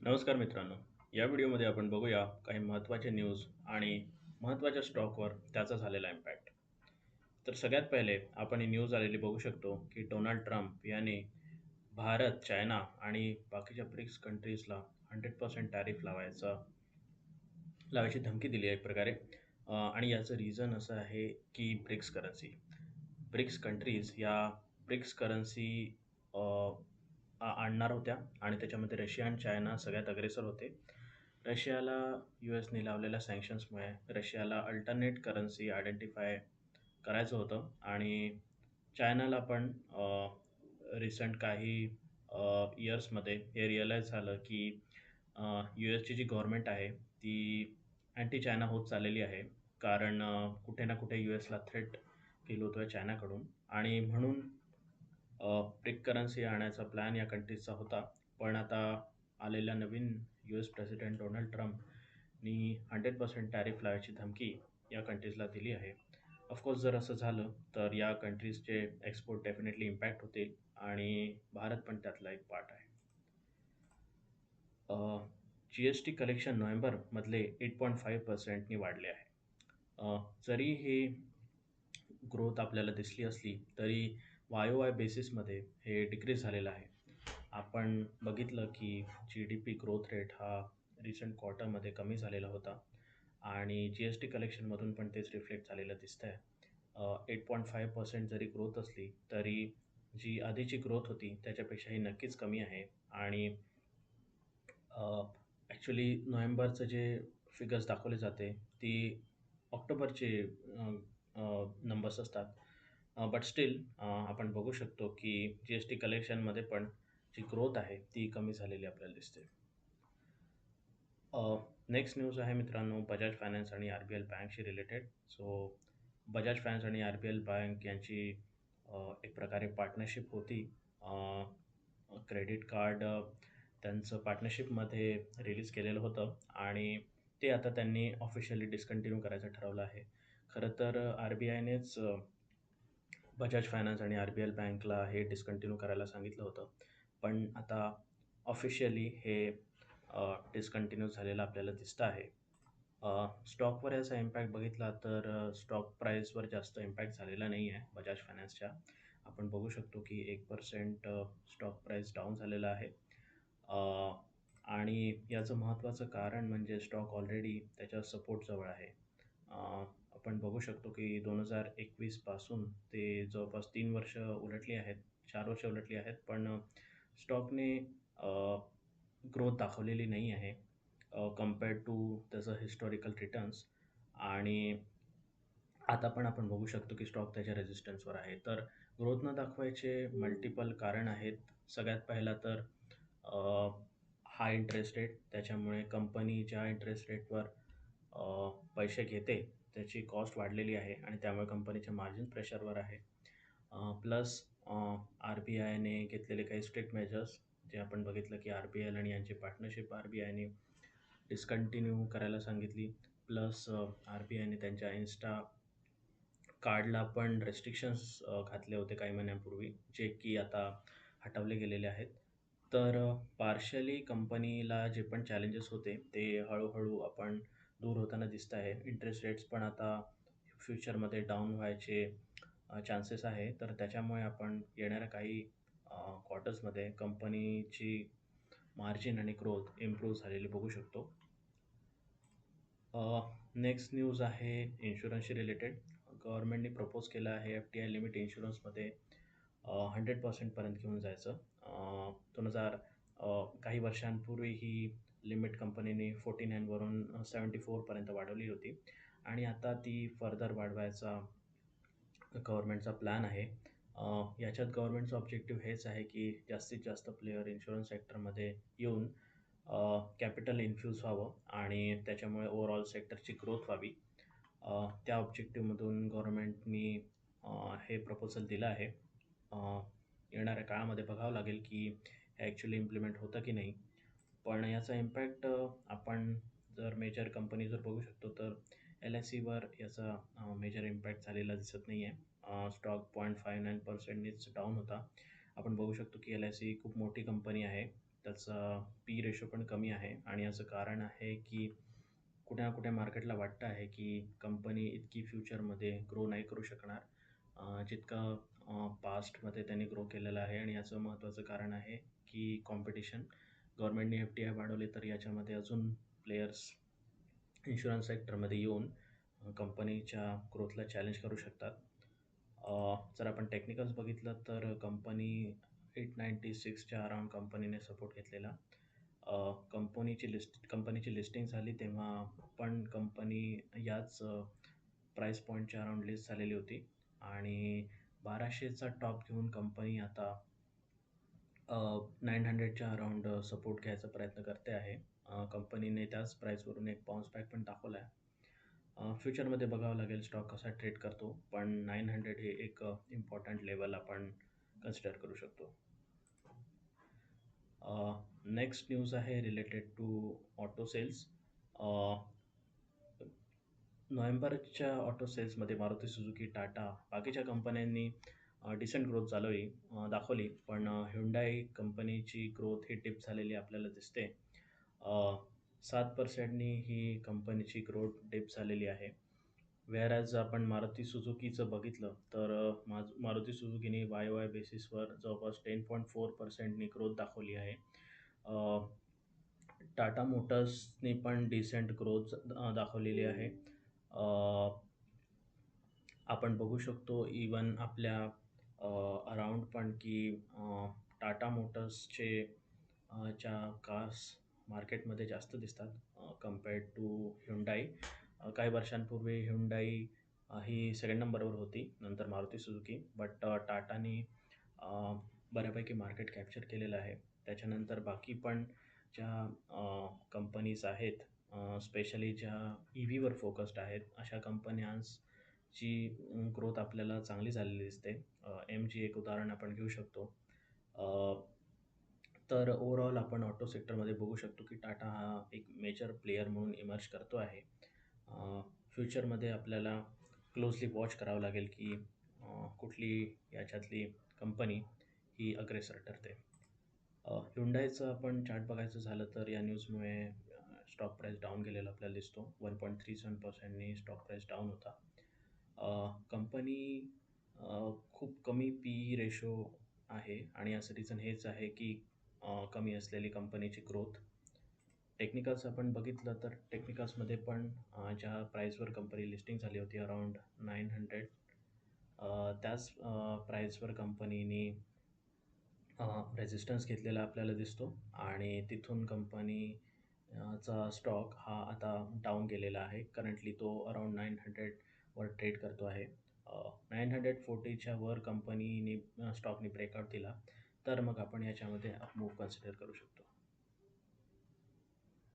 नमस्कार मित्रांनो. या व्हिडिओमध्ये आपण बघूया काही महत्त्वाचे न्यूज आणि महत्त्वाच्या स्टॉकवर त्याचा झालेला इम्पॅक्ट तर सगळ्यात पहिले आपण ही न्यूज आलेली बघू शकतो की डोनाल्ड ट्रम्प यांनी भारत चायना आणि बाकीच्या ब्रिक्स कंट्रीजला हंड्रेड पर्सेंट टॅरिफ लावायचा लावायची धमकी दिली आहे एक प्रकारे. आणि याचं रिझन असं आहे की ब्रिक्स करन्सी ब्रिक्स कंट्रीज या ब्रिक्स करन्सी आणणार होत्या आणि त्याच्यामध्ये रशिया आणि चायना सगळ्यात अग्रेसर होते. रशियाला यू एसने लावलेल्या सँक्शन्समुळे रशियाला अल्टरनेट करन्सी आयडेंटिफाय करायचं होतं आणि चायनाला पण रिसेंट काही इयर्समध्ये हे रिअलाईज झालं की यू एसची जी गव्हर्मेंट आहे ती अँटी चायना होत चाललेली आहे. कारण कुठे ना कुठे यू एसला थ्रेट केलं होतं आहे चायनाकडून आणि म्हणून प्रिक करन्सी आणायचा प्लॅन या कंट्रीजचा होता. पण आता आलेल्या नवीन यू एस प्रेसिडेंट डोनाल्ड ट्रम्पनी हंड्रेड पर्सेंट टॅरिफ लावायची धमकी या कंट्रीजला दिली आहे. ऑफकोर्स जर असं झालं तर या कंट्रीजचे एक्सपोर्ट डेफिनेटली इम्पॅक्ट होतील आणि भारत पण त्यातला एक पार्ट आहे. जी एस टी कलेक्शन नोव्हेंबरमधले एट पॉईंट फाईव्ह पर्सेंटनी वाढले आहे. जरी हे ग्रोथ आपल्याला दिसली असली तरी वाय ओ वाय बेसिसमध्ये हे डिक्रीज झालेलं आहे. आपण बघितलं की G D P growth rate हा रिसेंट क्वार्टरमध्ये कमी झालेला होता. आणि जी एस टी कलेक्शनमधून पण तेच रिफ्लेक्ट झालेलं दिसतं आहे एट पॉईंट फाईव्ह पर्सेंट जरी ग्रोथ असली तरी जी आधीची ग्रोथ होती त्याच्यापेक्षाही नक्कीच कमी आहे. आणि ॲक्च्युली नोव्हेंबरचं जे फिगर्स दाखवले जाते ती ऑक्टोबरचे नंबर्स असतात. बट स्टील आपण बघू शकतो की जी एस टी कलेक्शनमध्ये पण जी ग्रोथ आहे ती कमी झालेली आपल्याला दिसते. नेक्स्ट न्यूज आहे मित्रांनो बजाज फायनान्स आणि आर बी एल बँकशी रिलेटेड सो बजाज फायनान्स आणि आर बी एल बँक यांची एक प्रकारे पार्टनरशिप होती. क्रेडिट कार्ड त्यांचं पार्टनरशिपमध्ये रिलीज केलेलं होतं आणि ते आता त्यांनी ऑफिशियली डिस्कंटिन्यू करायचं ठरवलं आहे. खरं तर आर बी आयनेच बजाज फायनान्स आणि आर बी एल बँकला हे डिस्कंटिन्यू करायला सांगितलं होतं. पण आता ऑफिशियली हे डिस्कंटिन्यू झालेलं आपल्याला दिसतं आहे. स्टॉकवर याचा इम्पॅक्ट बघितला तर स्टॉक प्राईसवर जास्त इम्पॅक्ट झालेला नाही आहे बजाज फायनान्सच्या. आपण बघू शकतो की एक पर्सेंट स्टॉक प्राईस डाऊन झालेला आहे. आणि याचं महत्त्वाचं कारण म्हणजे स्टॉक ऑलरेडी त्याच्या सपोर्टजवळ आहे. आपण बघू शकतो की दोन हजार एकवीसपासून ते जवळपास तीन वर्ष उलटली आहेत चार वर्ष उलटली आहेत पण स्टॉकने ग्रोथ दाखवलेली नाही आहे कम्पेअर्ड टू त्याचं हिस्टॉरिकल रिटर्न्स आणि आता पण आपण बघू शकतो की स्टॉक त्याच्या रेजिस्टन्सवर आहे. तर ग्रोथ न दाखवायचे मल्टिपल कारण आहेत. सगळ्यात पहिला तर हाय इंटरेस्ट रेट त्याच्यामुळे कंपनी ज्या इंटरेस्ट रेटवर पैसे घेते त्याची कॉस्ट वाढलेली आहे आणि त्यामुळे कंपनीचे मार्जिन प्रेशरवर आहे. प्लस आर बी आयने घेतलेले काही स्ट्रिक्ट मेजर्स जे आपण बघितलं की आर बी आय आणि यांची पार्टनरशिप आर बी आयने डिस्कंटिन्यू करायला सांगितली. प्लस आर बी आयने त्यांच्या इन्स्टा कार्डला पण रेस्ट्रिक्शन्स घातले होते काही महिन्यांपूर्वी जे की आता हटवले गेलेले आहेत. तर पार्शली कंपनीला जे पण चॅलेंजेस होते ते हळूहळू आपण दूर होताना दिसत आहे. इंटरेस्ट रेट्स पण आता फ्युचरमध्ये डाऊन व्हायचे चान्सेस आहे. तर त्याच्यामुळे आपण येणाऱ्या काही क्वार्टर्समध्ये कंपनीची मार्जिन आणि ग्रोथ इम्प्रूव्ह झालेली बघू शकतो. नेक्स्ट न्यूज आहे इन्शुरन्सशी रिलेटेड गव्हर्नमेंटने प्रपोज केलं आहे एफ टी आय लिमिट इन्शुरन्समध्ये हंड्रेड पर्सेंटपर्यंत घेऊन जायचं. दोन हजार काही वर्षांपूर्वी ही लिमिट कंपनीने फोर्टी नाईनवरून सेवन्टी फोरपर्यंत वाढवली होती. आणि आता ती फर्दर वाढवायचा गव्हर्नमेंटचा प्लॅन आहे. याच्यात गव्हर्नमेंटचं ऑब्जेक्टिव्ह हेच आहे की जास्तीत जास्त प्लेयर इन्शुरन्स सेक्टरमध्ये येऊन कॅपिटल इन्फ्यूज व्हावं आणि त्याच्यामुळे ओव्हरऑल सेक्टरची ग्रोथ व्हावी. त्या ऑब्जेक्टिव्हमधून गव्हर्नमेंटनी हे प्रपोजल दिलं आहे. येणाऱ्या काळामध्ये बघावं लागेल की हे ॲक्च्युली इम्प्लिमेंट होतं की नाही. पण याचा इम्पॅक्ट आपण जर मेजर कंपनी जर बघू शकतो तर एल आय सीवर याचा मेजर इम्पॅक्ट झालेला दिसत नाही आहे स्टॉक पॉईंट फाय नाईन पर्सेंटनीच डाऊन होता. आपण बघू शकतो की एल आय सी खूप मोठी कंपनी आहे. त्याचा पी रेशो पण कमी आहे. आणि याचं कारण आहे की कुठे ना कुठे मार्केटला वाटतं आहे की कंपनी इतकी फ्युचरमध्ये ग्रो नाही करू शकणार. जितकं जितका पास्टमध्ये त्यांनी ग्रो केलेलं आहे. आणि याचं महत्त्वाचं कारण आहे की कॉम्पिटिशन गव्हर्मेंटने एफ टी आय वाढवले तर याच्यामध्ये अजून प्लेयर्स इन्शुरन्स सेक्टरमध्ये येऊन कंपनीच्या ग्रोथला चॅलेंज करू शकतात. जर आपण टेक्निकल्स बघितलं तर कंपनी एट नाईंटी सिक्सच्या अराउंड कंपनीने सपोर्ट घेतलेला. कंपनीची लिस्ट कंपनीची लिस्टिंग झाली तेव्हा पण कंपनी याच प्राईस पॉईंटच्या अराउंड लिस्ट झालेली होती. आणि बाराशेचा टॉप घेऊन कंपनी आता नाईन हंड्रेडच्या अराउंड सपोर्ट घ्यायचा प्रयत्न करते आहे. कंपनीने त्याच प्राईसवरून एक बाउन्स बॅक पण दाखवला आहे फ्युचरमध्ये बघावं लागेल स्टॉक कसा ट्रेड करतो पण नाईन हंड्रेड हे एक इम्पॉर्टंट लेवल आपण कन्सिडर करू शकतो. नेक्स्ट न्यूज आहे रिलेटेड टू ऑटो सेल्स नोव्हेंबरच्या ऑटो सेल्समध्ये मारुती सुझुकी टाटा बाकीच्या कंपन्यांनी डिसेंट ग्रोथ चालवली दाखवली. पण ह्युंडाई कंपनीची ग्रोथ ही टिप झालेली आपल्याला दिसते. सात पर्सेंटनी ही कंपनीची ग्रोथ डिप झालेली आहे. वेअर ॲज आपण मारुती सुझुकीचं बघितलं तर माज मारुती सुझुकीने वाय वाय बेसिसवर जवळपास टेन पॉईंट फोर पर्सेंटनी ग्रोथ दाखवली आहे. टाटा मोटर्सनी पण डिसेंट ग्रोथ दाखवलेली आहे. आपण बघू शकतो इवन आपल्या अराउंड पण की टाटा मोटर्सचे च्या कार्स मार्केटमध्ये जास्त दिसतात कम्पेअर्ड टू ह्युंडाई काही वर्षांपूर्वी ह्युंडाई ही सेकंड नंबरवर होती नंतर मारुती सुझुकी बट टाटाने बऱ्यापैकी मार्केट कॅप्चर केलेलं आहे. त्याच्यानंतर बाकी पण ज्या कंपनीज आहेत स्पेशली ज्या ई व्हीवर फोकस्ड आहेत अशा कंपन्यांची ग्रोथ आपल्याला चांगली झालेली दिसते. एम जी एक उदाहरण आपण घेऊ शकतो. तर ओवरऑल आपण ऑटो सेक्टरमध्ये बघू शकतो की टाटा हा एक मेजर प्लेयर म्हणून इमर्ज करतो आहे. फ्युचरमध्ये आपल्याला क्लोजली वॉच करावं लागेल की कुठली याच्यातली कंपनी ही अग्रेसर ठरते. हुंडायचं आपण चार्ट बघायचं झालं तर या न्यूजमुळे स्टॉक प्राईस डाऊन गेलेला आपल्याला दिसतो. वन पॉईंट थ्री सेवन पर्सेंटनी स्टॉक प्राईस डाऊन होता. कंपनी खूप कमी पी रेशो आहे आणि याचं रिझन हेच आहे की कमी असलेली कंपनीची ग्रोथ टेक्निकल्स आपण बघितलं तर टेक्निकल्समध्ये पण ज्या प्राईसवर कंपनी लिस्टिंग झाली होती अराउंड नाईन हंड्रेड त्याच प्राईसवर कंपनीने रेजिस्टन्स घेतलेला आपल्याला दिसतो आणि तिथून कंपनी चा स्टॉक हा आता डाऊन गेलेला आहे. करंटली तो अराउंड नाईन हंड्रेडवर ट्रेड करतो आहे. नाईन हंड्रेड फोर्टीच्या वर कंपनीने स्टॉकने ब्रेकआउट दिला. तर मग आपण याच्यामध्ये मूव कन्सिडर करू शकतो.